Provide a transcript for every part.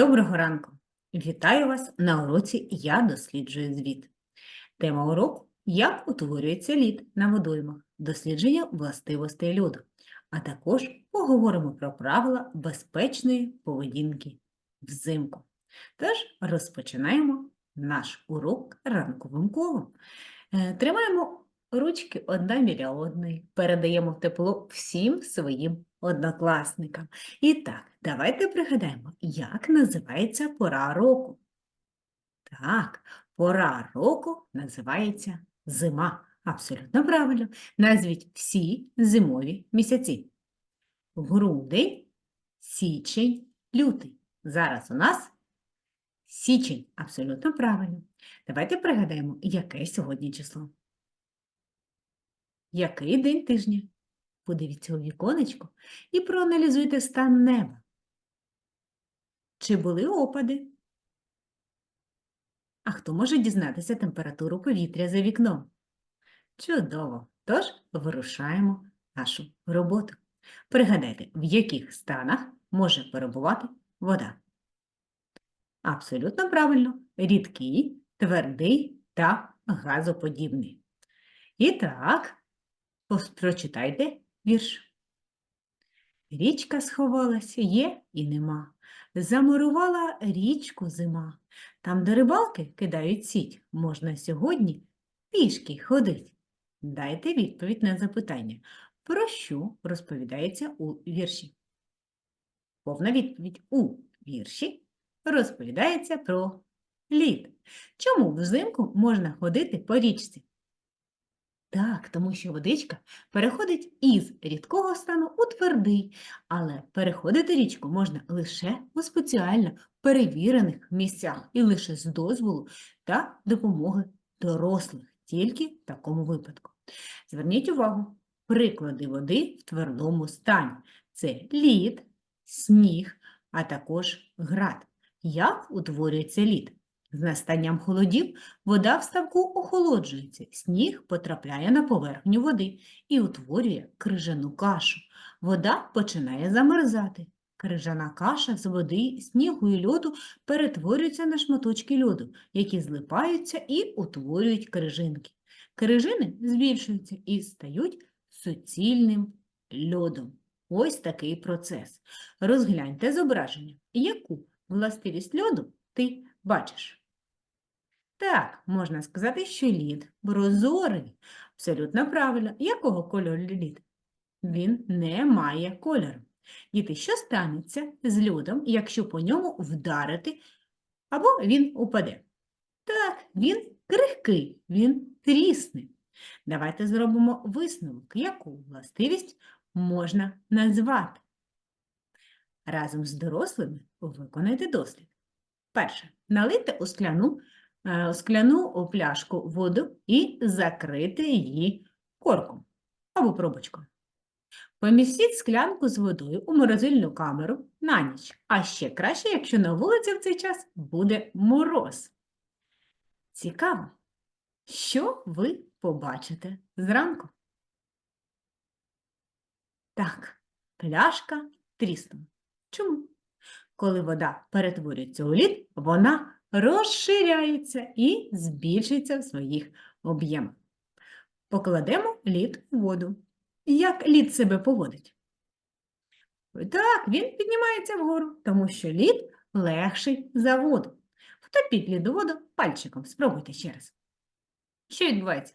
Доброго ранку! Вітаю вас на уроці Я досліджую звіт. Тема уроку Як утворюється лід на водоймах, дослідження властивостей льоду, а також поговоримо про правила безпечної поведінки взимку. Тож розпочинаємо наш урок ранковим колом. Е, Тримаємо ручки одна біля одної, передаємо тепло всім своїм однокласникам. І так, давайте пригадаємо, як називається пора року. Так, пора року називається зима. Абсолютно правильно. Назвіть всі зимові місяці. Грудень, січень, лютий. Зараз у нас січень. Абсолютно правильно. Давайте пригадаємо, яке сьогодні число. Який день тижня? Подивіться у віконечко і проаналізуйте стан неба. Чи були опади? А хто може дізнатися температуру повітря за вікном? Чудово! Тож вирушаємо нашу роботу. Пригадайте, в яких станах може перебувати вода. Абсолютно правильно. Рідкий, твердий та газоподібний. І так, прочитайте вірш. Річка сховалась, є і нема. Замурувала річку зима. Там, де рибалки кидають сіть, можна сьогодні пішки ходить. Дайте відповідь на запитання, про що розповідається у вірші. Повна відповідь у вірші розповідається про лід. Чому взимку можна ходити по річці? Так, тому що водичка переходить із рідкого стану у твердий, але переходити річку можна лише у спеціально перевірених місцях і лише з дозволу та допомоги дорослих, тільки в такому випадку. Зверніть увагу, приклади води в твердому стані – це лід, сніг, а також град. Як утворюється лід? З настанням холодів вода в ставку охолоджується, сніг потрапляє на поверхню води і утворює крижану кашу. Вода починає замерзати. Крижана каша з води, снігу і льоду перетворюється на шматочки льоду, які злипаються і утворюють крижинки. Крижини збільшуються і стають суцільним льодом. Ось такий процес. Розгляньте зображення. Яку властивість льоду ти бачиш? Так, можна сказати, що лід прозорий. Абсолютно правильно. Якого кольору лід? Він не має кольору. Діти, що станеться з льодом, якщо по ньому вдарити, або він упаде? Так, він крихкий, він трісне. Давайте зробимо висновок, яку властивість можна назвати. Разом з дорослими виконайте дослід. Перше. Налийте у скляну, скляну пляшку воду і закрити її корком або пробочкою. Помістіть склянку з водою у морозильну камеру на ніч, а ще краще, якщо на вулиці в цей час буде мороз. Цікаво, що ви побачите зранку? Так, пляшка тріснула. Чому? Коли вода перетворюється у лід, вона розширяється і збільшується в своїх об'ємах. Покладемо лід у воду. Як лід себе поводить? Так, він піднімається вгору, тому що лід легший за воду. Втопіть лід у воду пальчиком, спробуйте ще раз. Що відбувається?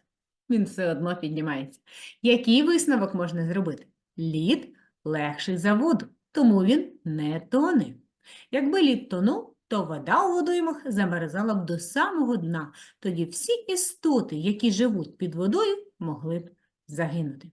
Він все одно піднімається. Який висновок можна зробити? Лід легший за воду, тому він не тоне. Якби лід тонув, то вода у водоймах замерзала б до самого дна. Тоді всі істоти, які живуть під водою, могли б загинути.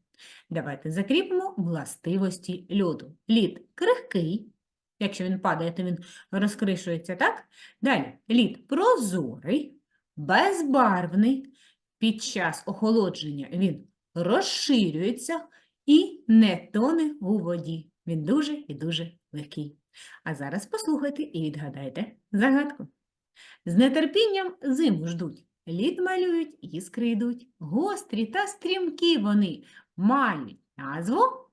Давайте закріпимо властивості льоду. Лід крихкий, якщо він падає, то він розкришується, так? Далі лід прозорий, безбарвний. Під час охолодження він розширюється і не тоне у воді. Він дуже і дуже легкий. А зараз послухайте і відгадайте загадку. З нетерпінням зиму ждуть, лід малюють, іскри йдуть, гострі та стрімкі вони мають назву,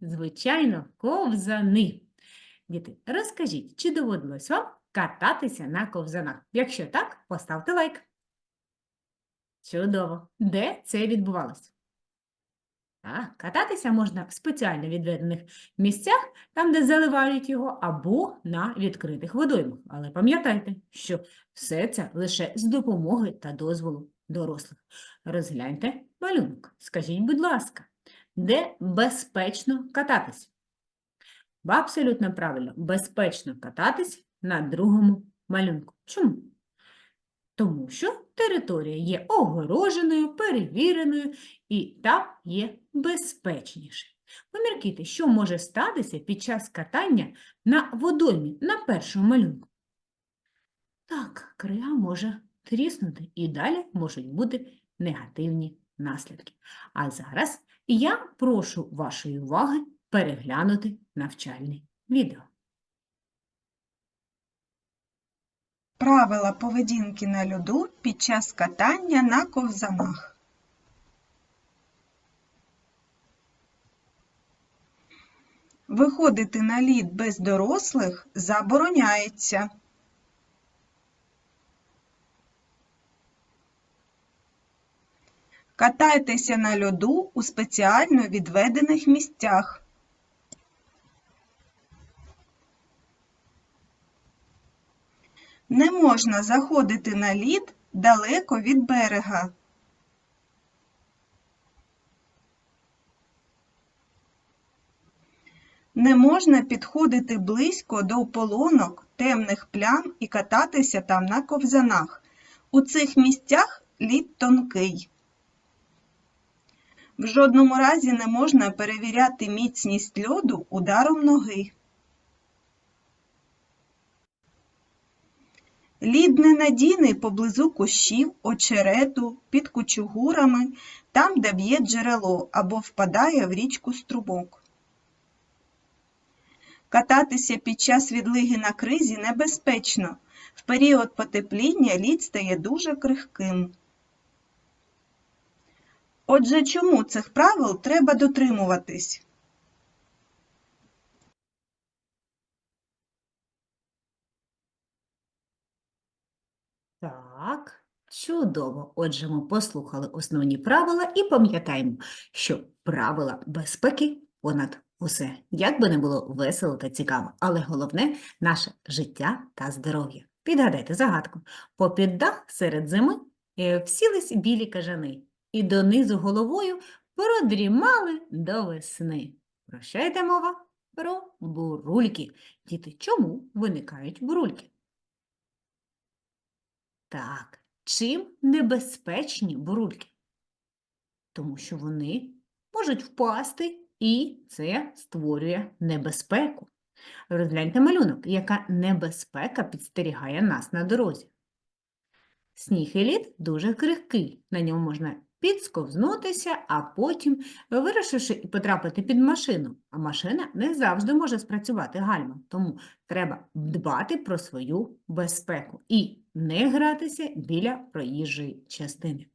звичайно, ковзани. Діти, розкажіть, чи доводилось вам кататися на ковзанах? Якщо так, поставте лайк. Чудово. Де це відбувалося? Так, кататися можна в спеціально відведених місцях, там, де заливають його, або на відкритих водоймах. Але пам'ятайте, що все це лише з допомоги та дозволу дорослих. Розгляньте малюнок. Скажіть, будь ласка, де безпечно кататись? Абсолютно правильно, безпечно кататись на другому малюнку. Чому? Тому що територія є огороженою, перевіреною і там є безпечніше. Поміркуйте, що може статися під час катання на водоймі на першому малюнку. Так, крига може тріснути і далі можуть бути негативні наслідки. А зараз я прошу вашої уваги переглянути навчальне відео. Правила поведінки на льоду під час катання на ковзанах. Виходити на лід без дорослих забороняється. Катайтеся на льоду у спеціально відведених місцях. Не можна заходити на лід далеко від берега. Не можна підходити близько до полонок, темних плям і кататися там на ковзанах. У цих місцях лід тонкий. В жодному разі не можна перевіряти міцність льоду ударом ноги. Лід ненадійний поблизу кущів, очерету, під кучугурами, там, де б'є джерело або впадає в річку струмок. Кататися під час відлиги на кризі небезпечно. В період потепління лід стає дуже крихким. Отже, чому цих правил треба дотримуватись? Так, чудово. Отже, ми послухали основні правила і пам'ятаємо, що правила безпеки понад усе. Як би не було весело та цікаво, але головне наше життя та здоров'я. Підгадайте загадку. Попід дах серед зими е, всілись білі кажани, і донизу головою продрімали до весни. Про що йде мова? Про бурульки. Діти, чому виникають бурульки? Так, чим небезпечні бурульки? Тому що вони можуть впасти, і це створює небезпеку. Розгляньте малюнок, яка небезпека підстерігає нас на дорозі. Сніг і лід дуже крихкий, на ньому можна підсковзнутися, а потім, вирушивши і потрапити під машину. А машина не завжди може спрацювати гальмом, тому треба дбати про свою безпеку і не гратися біля проїжджої частини.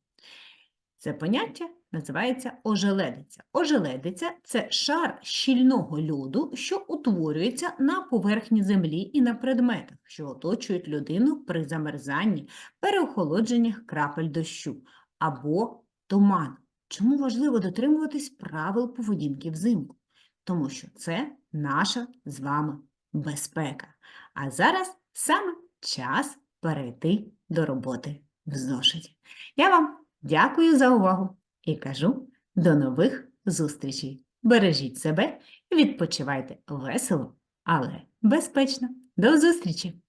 Це поняття називається ожеледиця. Ожеледиця – це шар щільного льоду, що утворюється на поверхні землі і на предметах, що оточують людину при замерзанні, переохолодженнях крапель дощу або туман. Чому важливо дотримуватись правил поведінки взимку? Тому що це наша з вами безпека. А зараз саме час перейти до роботи в зошиті. Я вам дякую за увагу і кажу до нових зустрічей. Бережіть себе відпочивайте весело, але безпечно. До зустрічі!